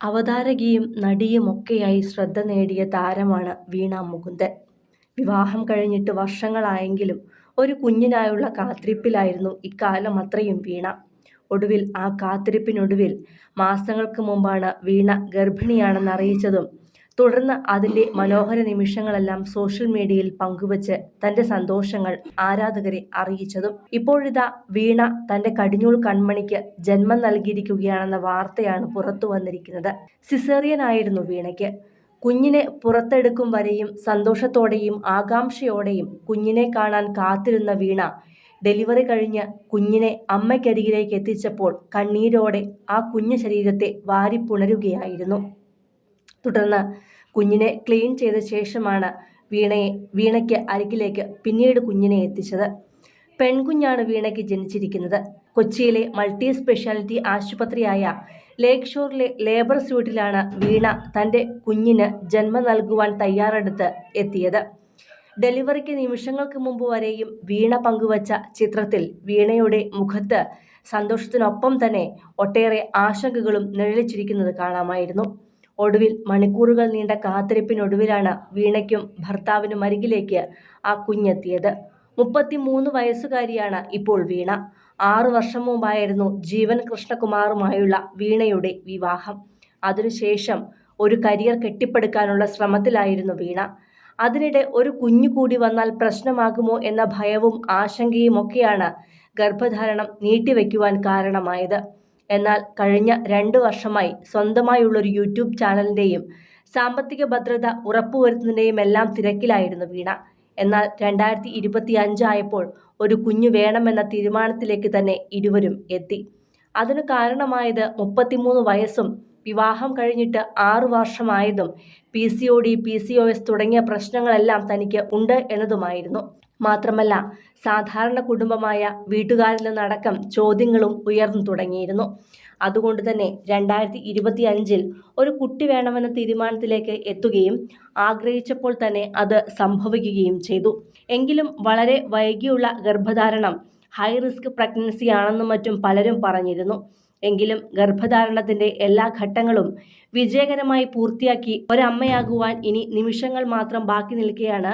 അവതാരകയും നടിയുമൊക്കെയായി ശ്രദ്ധ നേടിയ താരമാണ് വീണ മുകുന്ദൻ. വിവാഹം കഴിഞ്ഞിട്ട് വർഷങ്ങളായെങ്കിലും ഒരു കുഞ്ഞിനായുള്ള കാത്തിരിപ്പിലായിരുന്നു ഇക്കാലം അത്രയും വീണ. ഒടുവിൽ ആ കാത്തിരിപ്പിനൊടുവിൽ മാസങ്ങൾക്ക് മുമ്പാണ് വീണ ഗർഭിണിയാണെന്നറിയിച്ചതും തുടർന്ന് അതിന്റെ മനോഹര നിമിഷങ്ങളെല്ലാം സോഷ്യൽ മീഡിയയിൽ പങ്കുവച്ച് തന്റെ സന്തോഷങ്ങൾ ആരാധകരെ അറിയിച്ചതും. ഇപ്പോഴിതാ വീണ തന്റെ കടിഞ്ഞൂൾ കൺമണിക്ക് ജന്മം നൽകിയിരിക്കുകയാണെന്ന വാർത്തയാണ് പുറത്തു പുറത്തുവന്നിരിക്കുന്നത്. സിസേറിയനായിരുന്നു വീണയ്ക്ക്. കുഞ്ഞിനെ പുറത്തെടുക്കും വരെയും സന്തോഷത്തോടെയും ആകാംക്ഷയോടെയും കുഞ്ഞിനെ കാണാൻ കാത്തിരുന്ന വീണ ഡെലിവറി കഴിഞ്ഞ് കുഞ്ഞിനെ അമ്മയ്ക്കരികിലേക്ക് എത്തിച്ചപ്പോൾ കണ്ണീരോടെ ആ കുഞ്ഞു ശരീരത്തെ വാരിപ്പുണരുകയായിരുന്നു. തുടർന്ന് കുഞ്ഞിനെ ക്ലീൻ ചെയ്ത ശേഷമാണ് വീണയെ വീണയ്ക്ക് അരികിലേക്ക് പിന്നീട് കുഞ്ഞിനെ എത്തിച്ചത്. പെൺകുഞ്ഞാണ് വീണയ്ക്ക് ജനിച്ചിരിക്കുന്നത്. കൊച്ചിയിലെ മൾട്ടി സ്പെഷ്യാലിറ്റി ആശുപത്രിയായ ലേക്ക് ഷോറിലെ ലേബർ സ്യൂട്ടിലാണ് വീണ തന്റെ കുഞ്ഞിന് ജന്മം നൽകുവാൻ തയ്യാറെടുത്ത് എത്തിയത്. ഡെലിവറിക്ക് നിമിഷങ്ങൾക്ക് മുമ്പ് വരെയും വീണ പങ്കുവച്ച ചിത്രത്തിൽ വീണയുടെ മുഖത്ത് സന്തോഷത്തിനൊപ്പം തന്നെ ഒട്ടേറെ ആശങ്കകളും നിഴലിച്ചിരിക്കുന്നത് കാണാമായിരുന്നു. ഒടുവിൽ മണിക്കൂറുകൾ നീണ്ട കാത്തിരിപ്പിനൊടുവിലാണ് വീണയ്ക്കും ഭർത്താവിനും അരികിലേക്ക് ആ കുഞ്ഞെത്തിയത്. മുപ്പത്തിമൂന്ന് വയസ്സുകാരിയാണ് ഇപ്പോൾ വീണ. ആറു വർഷം മുമ്പായിരുന്നു ജീവൻ കൃഷ്ണകുമാറുമായുള്ള വീണയുടെ വിവാഹം. അതിനുശേഷം ഒരു കരിയർ കെട്ടിപ്പടുക്കാനുള്ള ശ്രമത്തിലായിരുന്നു വീണ. അതിനിടെ ഒരു കുഞ്ഞു കൂടി വന്നാൽ പ്രശ്നമാകുമോ എന്ന ഭയവും ആശങ്കയുമൊക്കെയാണ് ഗർഭധാരണം നീട്ടിവെക്കുവാൻ കാരണമായത്. എന്നാൽ കഴിഞ്ഞ രണ്ട് വർഷമായി സ്വന്തമായുള്ളൊരു യൂട്യൂബ് ചാനലിന്റെയും സാമ്പത്തിക ഭദ്രത ഉറപ്പുവരുത്തുന്നതിന്റെയും എല്ലാം തിരക്കിലായിരുന്നു വീണ. എന്നാൽ രണ്ടായിരത്തി ഇരുപത്തി അഞ്ചായപ്പോൾ ഒരു കുഞ്ഞു വേണമെന്ന തീരുമാനത്തിലേക്ക് തന്നെ ഇരുവരും എത്തി. അതിനു കാരണമായത് മുപ്പത്തിമൂന്ന് വയസ്സും വിവാഹം കഴിഞ്ഞിട്ട് ആറു വർഷമായതും P C O D P C O S തുടങ്ങിയ പ്രശ്നങ്ങളെല്ലാം തനിക്ക് ഉണ്ട് എന്നതുമായിരുന്നു. മാത്രമല്ല സാധാരണ കുടുംബമായ വീട്ടുകാരിൽ നിന്നടക്കം ചോദ്യങ്ങളും ഉയർന്നു തുടങ്ങിയിരുന്നു. അതുകൊണ്ട് തന്നെ രണ്ടായിരത്തി ഇരുപത്തി അഞ്ചിൽ ഒരു കുട്ടി വേണമെന്ന തീരുമാനത്തിലേക്ക് എത്തുകയും ആഗ്രഹിച്ചപ്പോൾ തന്നെ അത് സംഭവിക്കുകയും ചെയ്തു. എങ്കിലും വളരെ വൈകിയുള്ള ഗർഭധാരണം ഹൈ റിസ്ക് പ്രഗ്നൻസി ആണെന്നും മറ്റും പലരും പറഞ്ഞിരുന്നു. എങ്കിലും ഗർഭധാരണത്തിന്റെ എല്ലാ ഘട്ടങ്ങളും വിജയകരമായി പൂർത്തിയാക്കി ഒരമ്മയാകുവാൻ ഇനി നിമിഷങ്ങൾ മാത്രം ബാക്കി നിൽക്കുകയാണ്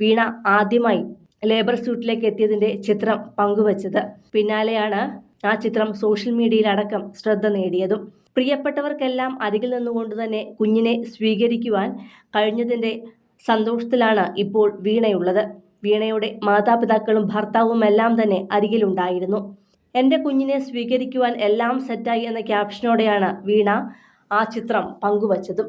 വീണ ആദ്യമായി ലേബർ സ്യൂട്ടിലേക്ക് എത്തിയതിന്റെ ചിത്രം പങ്കുവച്ചത്. പിന്നാലെയാണ് ആ ചിത്രം സോഷ്യൽ മീഡിയയിലടക്കം ശ്രദ്ധ നേടിയതും. പ്രിയപ്പെട്ടവർക്കെല്ലാം അരികിൽ നിന്നുകൊണ്ട് തന്നെ കുഞ്ഞിനെ സ്വീകരിക്കുവാൻ കഴിഞ്ഞതിന്റെ സന്തോഷത്തിലാണ് ഇപ്പോൾ വീണയുള്ളത്. വീണയുടെ മാതാപിതാക്കളും ഭർത്താവും എല്ലാം തന്നെ അരികിലുണ്ടായിരുന്നു. എന്റെ കുഞ്ഞിനെ സ്വീകരിക്കുവാൻ എല്ലാം സെറ്റായി എന്ന ക്യാപ്ഷനോടെയാണ് വീണ ആ ചിത്രം പങ്കുവച്ചതും.